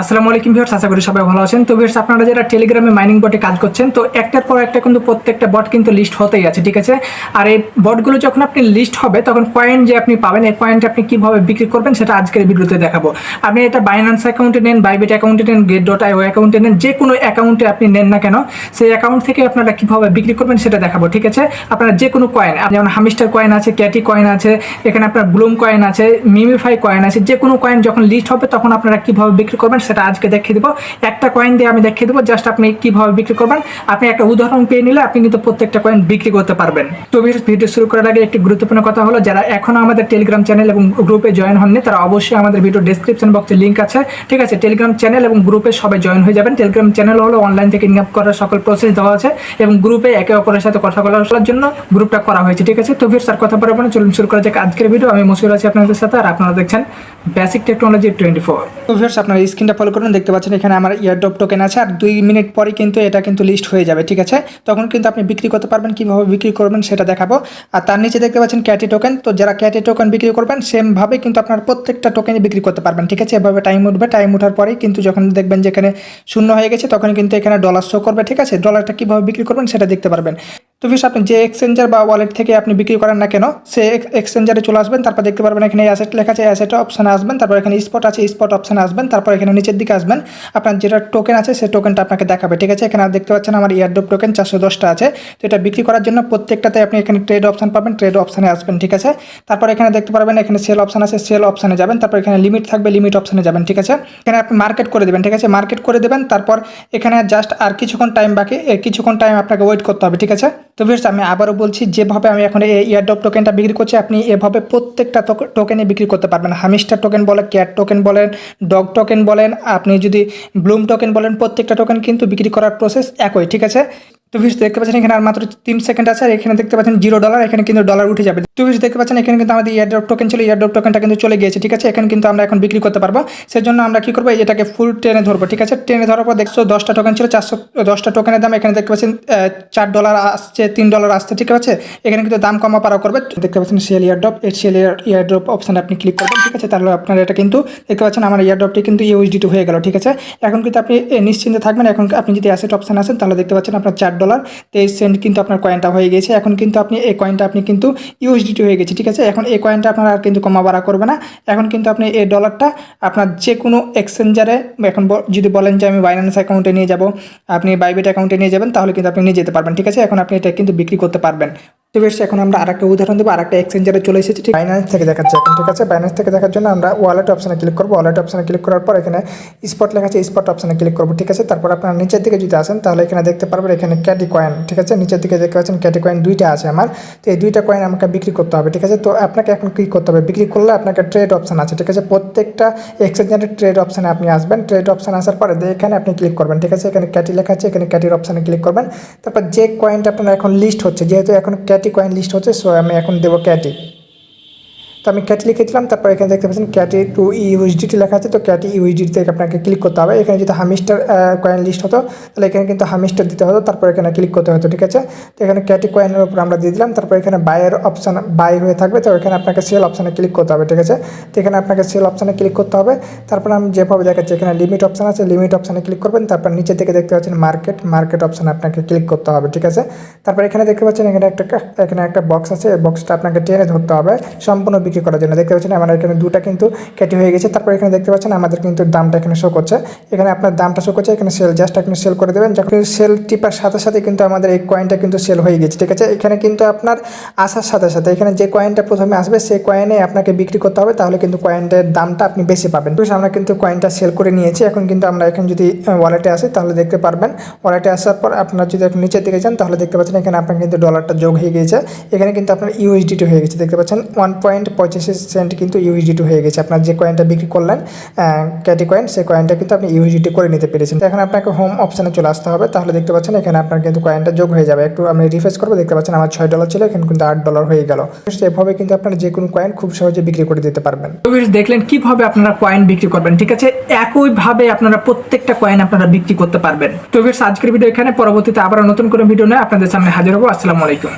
আসসালামু আলাইকুম ভিউয়ার্স, আশা করি সবাই ভালো আছেন। তো ভিউয়ার্স, আপনারা যারা টেলিগ্রামে মাইনিং বটে কাজ করছেন, তো একটার পর একটা কিন্তু প্রত্যেকটা বট কিন্তু লিস্ট হতেই আছে, ঠিক আছে? আর এই বটগুলো যখন আপনি লিস্ট হবে, তখন কয়েন যে আপনি পাবেন, এই কয়েনটা আপনি কীভাবে বিক্রি করবেন, সেটা আজকের ভিডিওতে দেখাবো। আপনি এটা বাইন্যান্স অ্যাকাউন্টে নেন বাইবিট অ্যাকাউন্টে নেন গেট ডট আইও অ্যাকাউন্টে নেন, যে কোনো অ্যাকাউন্টে আপনি নেন না কেন, সেই অ্যাকাউন্ট থেকে আপনারা কীভাবে বিক্রি করবেন সেটা দেখাবো, ঠিক আছে? আপনারা যে কোনো কয়েন যেমন হামিস্টার কয়েন আছে ক্যাটি কয়েন আছে, এখানে আপনার ব্লুম কয়েন আছে মিমিফাই কয়েন আছে, যে কোনো কয়েন যখন লিস্ট হবে, তখন আপনারা কীভাবে বিক্রি করবেন সেটা আজকে দেখিয়ে দেবো। একটা কয়েন দিয়ে আমি দেখিয়ে দেবো জাস্ট আপনি কীভাবে বিক্রি করবেন। আপনি একটা উদাহরণ পেয়ে নিলে আপনি কিন্তু প্রত্যেকটা কয়েন বিক্রি করতে পারবেন। তো ভিডিও শুরু করার আগে একটি গুরুত্বপূর্ণ কথা হলো, যারা এখনও আমাদের টেলিগ্রাম চ্যানেল এবং গ্রুপে জয়েন হননি, তারা অবশ্যই আমাদের ভিডিও ডেসক্রিপশন বক্সে লিঙ্ক আছে। ঠিক আছে টেলিগ্রাম চ্যানেল এবং গ্রুপে সবাই জয়েন হয়ে যাবেন। টেলিগ্রাম চ্যানেল হলো অনলাইন থেকে ইনকাম করার সকল প্রসেস দেওয়া আছে এবং গ্রুপে একে অপরের সাথে কথা বলার জন্য গ্রুপটা করা হয়েছে। ঠিক আছে, তো ভিড় স্যার কথা বলব না, চলুন শুরু করা যাক আজকের ভিডিও আমি মসিউর আছি আপনাদের সাথে আর আপনারা দেখছেন বেসিক টেকনোলজি টোয়েন্টি ফোর তো ভিউর্স আপনারা স্ক্রিনটা ফলো করুন, দেখতে পাচ্ছেন এখানে আমার ইয়ারড্রপ টোকেন আছে আর দুই মিনিট পরে কিন্তু এটা কিন্তু লিস্ট হয়ে যাবে, ঠিক আছে? তখন কিন্তু আপনি বিক্রি করতে পারবেন, কীভাবে বিক্রি করবেন সেটা দেখাবো। আর তার নিচে দেখতে পাচ্ছেন ক্যাটি টোকেন তো যারা ক্যাটি টোকেন বিক্রি করবেন সেমভাবে কিন্তু আপনার প্রত্যেকটা টোকেনই বিক্রি করতে পারবেন, ঠিক আছে? এভাবে টাইম উঠবে টাইম ওঠার পরেই কিন্তু যখন দেখবেন যে এখানে শূন্য হয়ে গেছে তখন কিন্তু এখানে ডলার শো করবে, ঠিক আছে? ডলারটা কীভাবে বিক্রি করবেন সেটা দেখতে পারবেন। তো ফিস আপনি যে এক্সচেঞ্জার বা ওয়ালেট থেকে আপনি বিক্রি করেন না কেন, সে এক্সচেঞ্জারে চলে আসবেন, তারপর দেখতে পারবেন এখানে অ্যাসেট লেখা আছে অ্যাসেট অপশানে আসবেন, তারপর এখানে স্পট আছে স্পট অপশানে আসবেন, তারপর এখানে নিচের দিকে আসবেন। আপনার যেটা টোকেন আছে সেই টোকেনটা আপনাকে দেখাবে, ঠিক আছে? এখানে দেখতে পাচ্ছেন আমার ইয়ারড্রপ টোকেন চারশো দশটা আছে। তো এটা বিক্রি করার জন্য প্রত্যেকটাতে আপনি এখানে ট্রেড অপশান পাবেন ট্রেড অপশানে আসবেন, ঠিক আছে? তারপর এখানে দেখতে পারবেন, এখানে সেল অপশান আছে সেল অপশানে যাবেন, তারপর এখানে লিমিট থাকবে লিমিট অপশানে যাবেন, ঠিক আছে? এখানে আপনি মার্কেট করে দেবেন, ঠিক আছে? মার্কেট করে দেবেন, তারপর এখানে জাস্ট আর কিছুক্ষণ টাইম বাকি কিছুক্ষণ টাইম আপনাকে ওয়েট করতে হবে, ঠিক আছে? তো ভিউয়ার্স, আমি আবারও বলছি, যেভাবে আমি এখন এই ইয়ারড্রপ টোকেনটা বিক্রি করছি, আপনি এভাবে প্রত্যেকটা টোকেনে বিক্রি করতে পারবেন। হামিস্টার টোকেন বলেন ক্যাট টোকেন বলেন ডগ টোকেন বলেন, আপনি যদি ব্লুম টোকেন বলেন, প্রত্যেকটা টোকেন কিন্তু বিক্রি করার প্রসেস একই, ঠিক আছে? তো ভিউস দেখতে পাচ্ছেন এখানে আর মাত্র তিন সেকেন্ড আছে, আর এখানে দেখতে পাচ্ছেন জিরো ডলার এখানে কিন্তু ডলার উঠে যাবে। তো ভিউস দেখতে পাচ্ছেন এখানে কিন্তু আমাদের ইয়ারড্রপ টোকেন ছিল ইয়ারড্রপ টোকেনটা কিন্তু চলে গিয়েছে, ঠিক আছে? এখানে কিন্তু আমরা এখন বিক্রি করতে পারব। সেজন্য আমরা কি করব এটাকে ফুল ট্রেনে ধরবো, ঠিক আছে? ট্রেনে ধরার পর দেখছ দশটা টোকেন ছিল, চারশো, দশটা টোকেনের দাম এখানে দেখতে পাচ্ছেন চার ডলার আসছে, তিন ডলার আসছে, ঠিক আছে? এখানে কিন্তু দাম কমা পারা করবে। দেখতে পাচ্ছেন সেল ইয়ারড্রপ এই সেল ইয়ারড্রপ অপশানে আপনি ক্লিক করবেন, ঠিক আছে? তাহলে আপনার এটা কিন্তু দেখতে পাচ্ছেন আমার ইয়ারড্রপটি কিন্তু ইউএসডিটি হয়ে গেল, ঠিক আছে? এখন কিন্তু আপনি নিশ্চিন্তে থাকবেন। এখন আপনি যদি অ্যাসেট অপশান আসেন, তাহলে দেখতে পাচ্ছেন আপনার চার ডলার তেইশ সেন্ট কিন্তু আপনার কয়েনটা হয়ে গেছে। এখন কিন্তু আপনি এই কয়েনটা আপনি কিন্তু ইউএসডিটি হয়ে গেছে, ঠিক আছে? এখন এই কয়েনটা আপনার আর কিন্তু কমা বাড়া করবে না। এখন কিন্তু আপনি এই ডলারটা আপনার যে কোনো এক্সচেঞ্জারে এখন যদি বলেন যে আমি বাইন্যান্স অ্যাকাউন্টে নিয়ে যাব, আপনি বাইবেট অ্যাকাউন্টে নিয়ে যাবেন, তাহলে কিন্তু আপনি নিয়ে যেতে পারবেন, ঠিক আছে? এখন আপনি এটা কিন্তু বিক্রি করতে পারবেন। তো বেশ, এখন আমরা আরেকটা উদাহরণ দেবো, আরেকটা এক্সচেঞ্জারে চলে এসেছি, ঠিক? বাইন্যান্স থেকে দেখাচ্ছে এখন, ঠিক আছে? বাইন্যান্স থেকে দেখার জন্য আমরা ওয়ালেট অপশানে ক্লিক করব। ওয়ালেট অপশানে ক্লিক করার পর এখানে স্পট লেখা আছে স্পট অপশানে ক্লিক করব, ঠিক আছে? তারপর আপনার নিচের দিকে যদি আসেন, তাহলে এখানে দেখতে পারবেন এখানে ক্যাটি কয়েন ঠিক আছে? নিচের দিকে দেখতে পাচ্ছেন ক্যাটি কয়েন দুইটা আছে আমার। তো এই দুইটা কয়েন আমাকে বিক্রি করতে হবে, ঠিক আছে? তো আপনাকে এখন কী করতে হবে? বিক্রি করলে আপনাকে ট্রেড অপশান আছে, ঠিক আছে? প্রত্যেকটা এক্সচেঞ্জারের ট্রেড অপশানে আপনি আসবেন। ট্রেড অপশান আসার পরে এখানে আপনি ক্লিক করবেন, ঠিক আছে? এখানে ক্যাটি লেখা আছে, এখানে ক্যাটির অপশানে ক্লিক করবেন। তারপর যে কয়েনটা আপনার এখন লিস্ট হচ্ছে, যেহেতু এখন ক্যাটি কয়েন লিস্ট হচ্ছে সো আমি এখন দেবো ক্যাটি তো আমি ক্যাটি লিখে দিলাম, তারপর এখানে দেখতে পাচ্ছেন ক্যাটি টু ইউএসডিটি লেখা আছে, তো ক্যাটি ইউএসডিটি থেকে আপনাকে ক্লিক করতে হবে। এখানে যদি হামিস্টার কয়েন লিস্ট হতো, তাহলে এখানে কিন্তু হামিস্টার দিতে হতো, তারপর এখানে ক্লিক করতে হতো, ঠিক আছে? তো এখানে ক্যাটি কয়েনের উপর আমরা দিয়ে দিলাম, তারপর এখানে বাইয়ের অপশান বাই হয়ে থাকবে, তো এখানে আপনাকে সেল অপশানে ক্লিক করতে হবে, ঠিক আছে? তো এখানে আপনাকে সেল অপশানে ক্লিক করতে হবে, তারপর আমি যেভাবে দেখাচ্ছি, এখানে লিমিট অপশান আছে লিমিট অপশানে ক্লিক করবেন, তারপর নিচের থেকে দেখতে পাচ্ছেন মার্কেট মার্কেট অপশানে আপনাকে ক্লিক করতে হবে, ঠিক আছে? তারপর এখানে দেখতে পাচ্ছেন এখানে একটা এখানে একটা বক্স আছে বক্সটা আপনাকে টেনে ধরতে হবে, সম্পূর্ণ বিক্রি করার জন্য। দেখতে পাচ্ছেন আমার এখানে দুটা কিন্তু কেটে হয়ে গেছে। তারপর এখানে দেখতে পাচ্ছেন আমাদের কিন্তু দামটা এখানে শো করছে। এখানে আপনার দামটা শো করছে, এখানে সেল জাস্ট আপনি সেল করে দেবেন। যখন সেল টিপার সাথে সাথে কিন্তু আমাদের এই কয়েনটা কিন্তু সেল হয়ে গেছে, ঠিক আছে? এখানে কিন্তু আপনার আসার সাথে সাথে এখানে যে কয়েনটা প্রথমে আসবে, সেই কয়েনে আপনাকে বিক্রি করতে হবে। তাহলে কিন্তু কয়েনটার দামটা আপনি বেশি পাবেন। তো আমরা কিন্তু কয়েনটা সেল করে নিয়েছি। এখন কিন্তু আমরা এখন যদি ওয়ালেটে আসি, তাহলে দেখতে পারবেন। ওয়ালেটে আসার পর আপনার যদি এখন নিচের দিকে যান, তাহলে দেখতে পাচ্ছেন এখানে আপনার কিন্তু ডলারটা যোগ হয়ে গিয়েছে। এখানে কিন্তু আপনার ইউএসডিটি হয়ে গেছে। দেখতে পাচ্ছেন ওয়ান পয়েন্ট পঁচাশি সেন্ট কিন্তু ইউএসডিটি হয়ে গেছে। আপনার যে কয়েনটা বিক্রি করলেন ক্যাটি কয়েন সেই কয়েনটা কিন্তু আপনি ইউএসডিটি করে নিতে পেরেছেন। এখন আপনাকে হোম অপশানে চলে আসতে হবে। তাহলে দেখতে পাচ্ছেন, এখানে আপনার কিন্তু কয়েনটা যোগ হয়ে যাবে। একটু আমি রিফ্রেশ করব, দেখতে পাচ্ছেন আমার ছয় ডলার ছিল, এখানে কিন্তু আট ডলার হয়ে গেল। এভাবে কিন্তু আপনার যে কোনো কয়েন খুব সহজে বিক্রি করে দিতে পারবেন। দেখলেন কীভাবে আপনারা কয়েন বিক্রি করবেন, ঠিক আছে? একইভাবে আপনারা প্রত্যেকটা কয়েন আপনারা বিক্রি করতে পারবেন। তো আজকের ভিডিও এখানে, পরবর্তীতে আবার নতুন কোনো ভিডিও নয় আপনাদের সামনে হাজির হব। আসসালামু আলাইকুম।